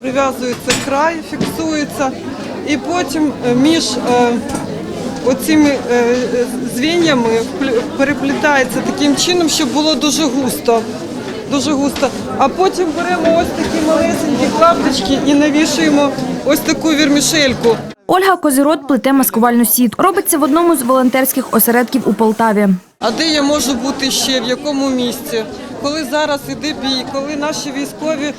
Прив'язується край, фіксується, і потім е, між оцими е, е, звіннями переплітається таким чином, щоб було дуже густо. Дуже густо. А потім беремо ось такі малесенькі клаптички і навішуємо ось таку вірмішельку. Ольга Козирот плете маскувальну сітку. Робить це в одному з волонтерських осередків у Полтаві. А де я можу бути ще, в якому місці? Коли зараз іде бій, коли наші військові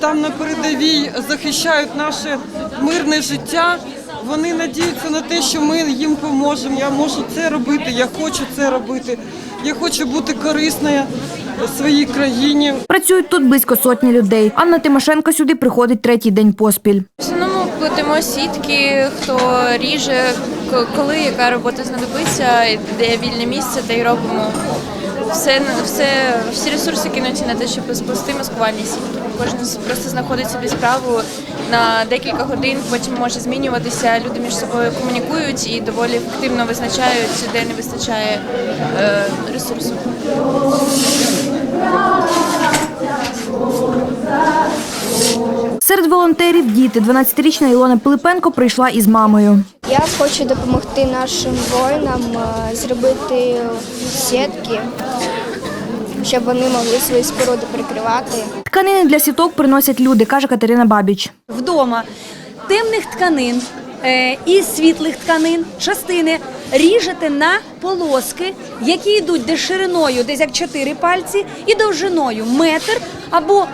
там на передовій захищають наше мирне життя, вони надіються на те, що ми їм поможемо. Я можу це робити, я хочу це робити. Я хочу бути корисною своїй країні. Працюють тут близько сотні людей. Анна Тимошенко сюди приходить третій день поспіль. В основному плетемо сітки, хто ріже, коли яка робота знадобиться, де вільне місце, де й робимо. Все, все, всі ресурси кинуті на те, щоб сплести маскувальні сітки. Кожен просто знаходить собі справу на декілька годин, потім може змінюватися. Люди між собою комунікують і доволі ефективно визначають, де не вистачає е, ресурсу. Серед волонтерів діти. 12-річна Ілона Пилипенко прийшла із мамою. Я хочу допомогти нашим воїнам е, зробити сітки, щоб вони могли свої споруди прикривати. Тканини для сіток приносять люди, каже Катерина Бабіч. вдома темних тканин е, і світлих тканин, частини ріжете на полоски, які йдуть де шириною, десь як 4 пальці, і довжиною метр або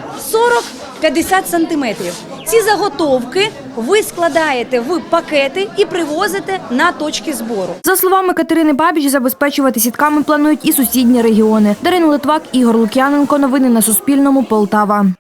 40-50 сантиметрів. Ці заготовки ви складаєте в пакети і привозите на точки збору. За словами Катерини Бабіч, забезпечувати сітками планують і сусідні регіони. Дарина Литвак, Ігор Лук'яненко. Новини на Суспільному. Полтава.